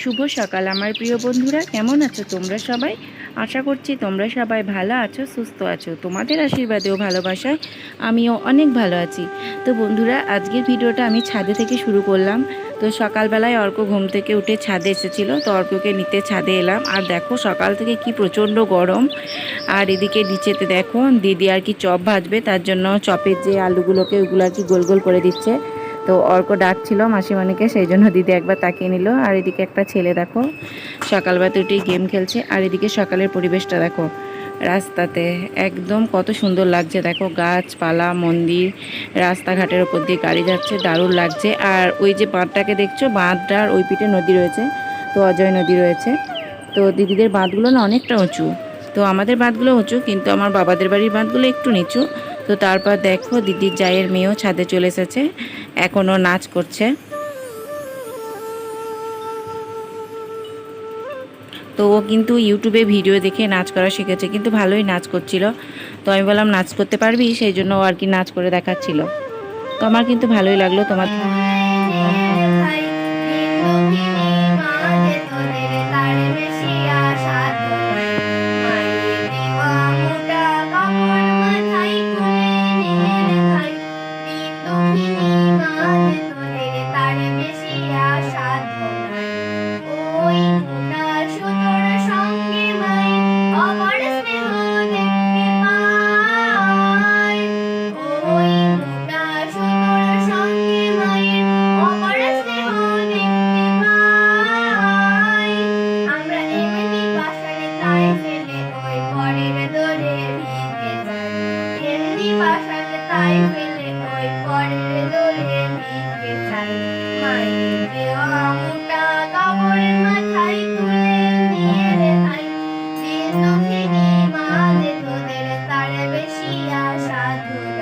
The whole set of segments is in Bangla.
শুভ সকাল, আমার প্রিয় বন্ধুরা। কেমন আছো তোমরা সবাই? আশা করছি তোমরা সবাই ভালো আছো, সুস্থ আছো। তোমাদের আশীর্বাদেও ভালোবাসায় আমিও অনেক ভালো আছি। তো বন্ধুরা, আজকের ভিডিওটা আমি ছাদে থেকে শুরু করলাম। তো সকালবেলায় অর্ক ঘুম থেকে উঠে ছাদে এসেছিল, তো অর্ককে নিতে ছাদে এলাম। আর দেখো, সকাল থেকে কি প্রচণ্ড গরম। আর এদিকে নিচেতে দেখো, দিদি আর কি চপ ভাজবে, তার জন্য চপের যে আলুগুলোকে ওইগুলো আর কি গোল গোল করে দিচ্ছে। তো অর্ক ডাকছিল মাসিমণিকে, সেই জন্য দিদি একবার তাকিয়ে নিল। আর এদিকে একটা ছেলে দেখো, সকালবেলা উঠেই গেম খেলছে। আর এদিকে সকালের পরিবেশটা দেখো, রাস্তাতে একদম কত সুন্দর লাগছে। দেখো গাছপালা, মন্দির, রাস্তাঘাটের ওপর দিয়ে গাড়ি যাচ্ছে, দারুণ লাগছে। আর ওই যে বাঁধটাকে দেখছ বাঁধটার ওই পিঠে নদী রয়েছে, তো অজয় নদী রয়েছে। তো দিদিদের বাঁধগুলো না অনেকটা উঁচু। তো আমাদের বাঁধগুলো উঁচু, কিন্তু আমার বাবাদের বাড়ির বাঁধগুলো একটু নিচু। তো তারপর দেখো দিদির জায়ের মেয়েও ছাদে চলে এসেছে, এখনও নাচ করছে। তো ও কিন্তু ইউটিউবে ভিডিও দেখে নাচ করা শিখেছে, কিন্তু ভালোই নাচ করছিল। তো আমি বললাম, নাচ করতে পারবি? সেই জন্য ও আর কি নাচ করে দেখাচ্ছিল। তো আমার কিন্তু ভালোই লাগল তোমার আশা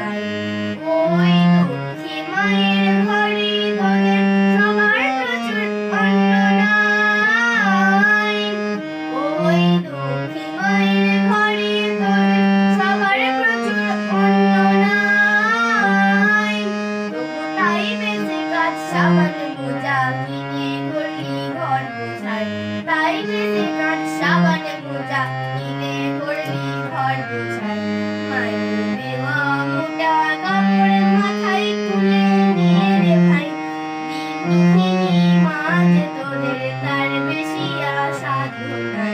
আশা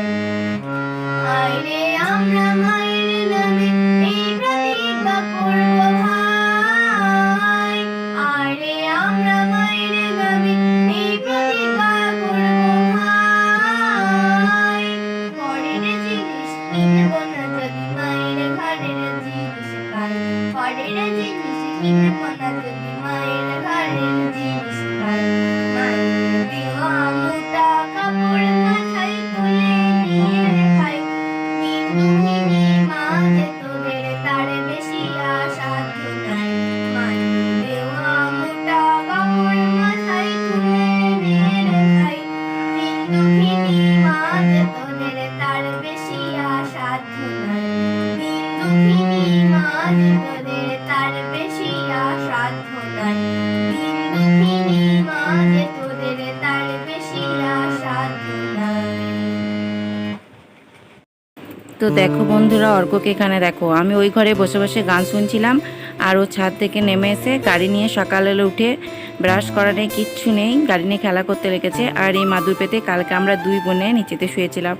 দেখো বন্ধুরা, অর্ককে এখানে দেখো। আমি ওই ঘরে বসে বসে গান শুনছিলাম আর ও ছাদ থেকে নেমে এসে গাড়ি নিয়ে সকালে উঠে ব্রাশ করা নেই, কিচ্ছু নেই, গাড়ি নিয়ে খেলা করতে লেগেছে। আর এই মাদুর পেতে কালকে আমরা দুই বোনে নিচেতে শুয়েছিলাম।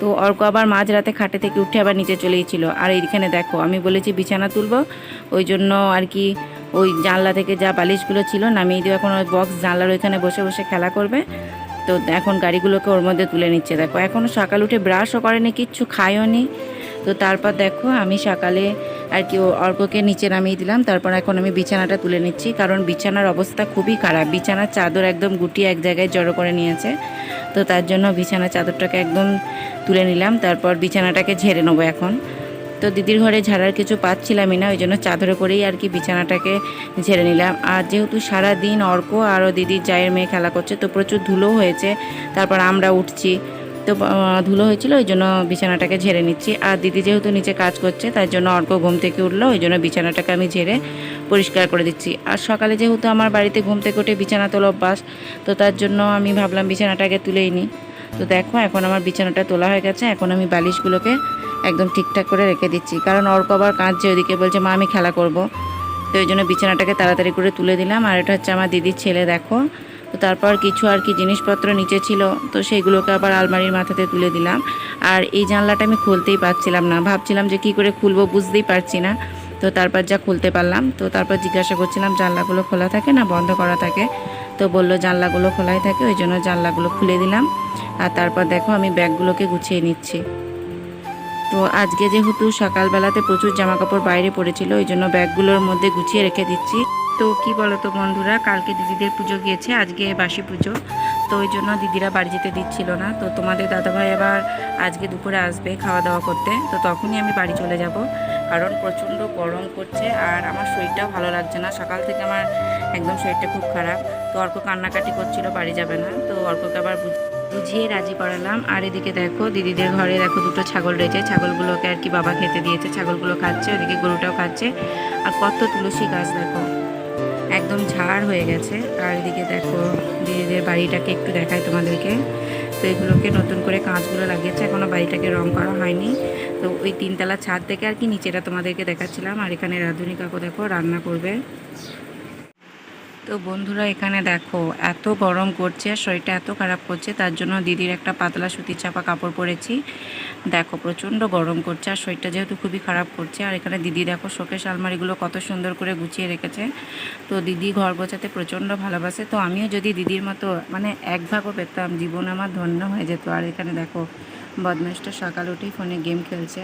তো অর্ক আবার মাঝ রাতে খাটে থেকে উঠে আবার নিচে চলে গেছিল। আর এইখানে দেখো, আমি বলেছি বিছানা তুলবো, ওই জন্য আর কি ওই জানলা থেকে যা বালিশগুলো ছিল নামিয়ে দিয়ে এখন ওই বক্স জানলার ওইখানে বসে বসে খেলা করবে। তো এখন গাড়িগুলোকে ওর মধ্যে তুলে নিচ্ছে। দেখো এখনও সকাল উঠে ব্রাশও করেনি, কিচ্ছু খায়ও নি তো তারপর দেখো, আমি সকালে আর কি অর্ককে নিচে নামিয়ে দিলাম। তারপর এখন আমি বিছানাটা তুলে নিচ্ছি, কারণ বিছানার অবস্থা খুবই খারাপ। বিছানার চাদর একদম গুটিয়ে এক জায়গায় জড়ো করে নিয়েছে। তো তার জন্য বিছানার চাদরটাকে একদম তুলে নিলাম। তারপর বিছানাটাকে ঝেড়ে নেব এখন। তো দিদির ঘরে ঝাড়ার কিছু পাচ্ছিলামই না, ওই জন্য চাদরে করেই আর কি বিছানাটাকে ঝেড়ে নিলাম। আর যেহেতু সারা দিন অর্ক আরও দিদির জায়ের মেয়ে খেলা করছে, তো প্রচুর ধুলো হয়েছে, তারপর আমরা উঠছি। তো ধুলো হয়েছিল, ওই জন্য বিছানাটাকে ঝেড়ে নিচ্ছি। আর দিদি যেহেতু নিচে কাজ করছে তার জন্য অর্ক ঘুম থেকে উঠল, ওই জন্য বিছানাটাকে আমি ঝেড়ে পরিষ্কার করে দিচ্ছি। আর সকালে যেহেতু আমার বাড়িতে ঘুম থেকে উঠে বিছানা তোলা অভ্যাস, তো তার জন্য আমি ভাবলাম বিছানাটাকে তুলেই নিই। তো দেখো, এখন আমার বিছানাটা তোলা হয়ে গেছে। এখন আমি বালিশগুলোকে একদম ঠিকঠাক করে রেখে দিচ্ছি। কারণ অর্ক আবার কাঁদছে, ওইদিকে বলছে, মা, আমি খেলা করব। তো ওই জন্য বিছানাটাকে তাড়াতাড়ি করে তুলে দিলাম। আর এটা হচ্ছে আমার দিদির ছেলে, দেখো। তো তারপর কিছু আর কি জিনিসপত্র নিচে ছিল, তো সেইগুলোকে আবার আলমারির মাথাতে তুলে দিলাম। আর এই জানলাটা আমি খুলতেই পারছিলাম না। ভাবছিলাম যে কি করে খুলবো বুঝতেই পারছি না। তো তারপর যা খুলতে পারলাম, তো তারপর জিজ্ঞাসা করছিলাম, জানলাগুলো খোলা থাকে না? বন্ধ করা থাকে? তো বলল, জানলাগুলো খোলাই থাকে, ওই জন্য জানলাগুলো খুলে দিলাম। আর তারপর দেখো, আমি ব্যাগগুলোকে গুছিয়ে নিচ্ছি। তো আজকে যেহেতু সকালবেলাতে প্রচুর জামা কাপড় বাইরে পড়েছিল, ওই জন্য ব্যাগগুলোর মধ্যে গুছিয়ে রেখে দিচ্ছি। তো কি বলো তো বন্ধুরা, কালকে দিদিদের পুজো গিয়েছে, আজকে বাসি পুজো। তো ওই জন্য দিদিরা বাড়ি যেতে দিচ্ছিল না। তো তোমাদের দাদাভাই আবার আজকে দুপুরে আসবে খাওয়া দাওয়া করতে। তো তখনই আমি বাড়ি চলে যাব। কারণ প্রচণ্ড গরম করছে আর আমার শরীরটাও ভালো লাগছে না। সকাল থেকে আমার একদম শরীরটা খুব খারাপ। তো অর্ক কান্নাকাটি করছিল, বাড়ি যাবে না। তো অর্ককে আবার বুঝ- বুঝিয়ে রাজি করালাম। আর এদিকে দেখো, দিদিদের ঘরে দেখো দুটো ছাগল রয়েছে। ছাগলগুলোকে আর কি বাবা খেতে দিয়েছে। ছাগলগুলো খাচ্ছে, ওদিকে গরুটাও খাচ্ছে। আর কত তুলসী গাছ দেখো। একদম ঝাড় হয়ে গেছে। আর এদিকে দেখো, দিদিদের বাড়িটাকে একটু দেখায় তোমাদেরকে। তো এগুলোকে নতুন করে কাঁচগুলো লাগিয়েছে। এখনও বাড়িটাকে রং করা হয়নি। তো ওই তিনতলা ছাদ থেকে আর কি নিচেটা তোমাদেরকে দেখাচ্ছিলাম। আর এখানে রাঁধুনি কাকু দেখো, রান্না করবে। তো বন্ধুরা এখানে দেখো, এত গরম করছে আর শরীরটা এত খারাপ করছে, তার জন্য দিদির একটা পাতলা সুতির চাপা কাপড় পরেছি। দেখো, প্রচণ্ড গরম করছে আর শরীরটা যেহেতু খুবই খারাপ করছে, আর এখানে দিদি দেখো শোকেশ আলমারিগুলো কত সুন্দর করে গুছিয়ে রেখেছে। তো দিদি ঘর গোছাতে প্রচণ্ড ভালোবাসে, তো আমিও যদি দিদির মতো মানে এক ভাগও পেতাম, জীবন আমার ধন্য হয়ে যেত। আর এখানে দেখো, বদমাইশটা সকাল উঠেই ফোনে গেম খেলছে।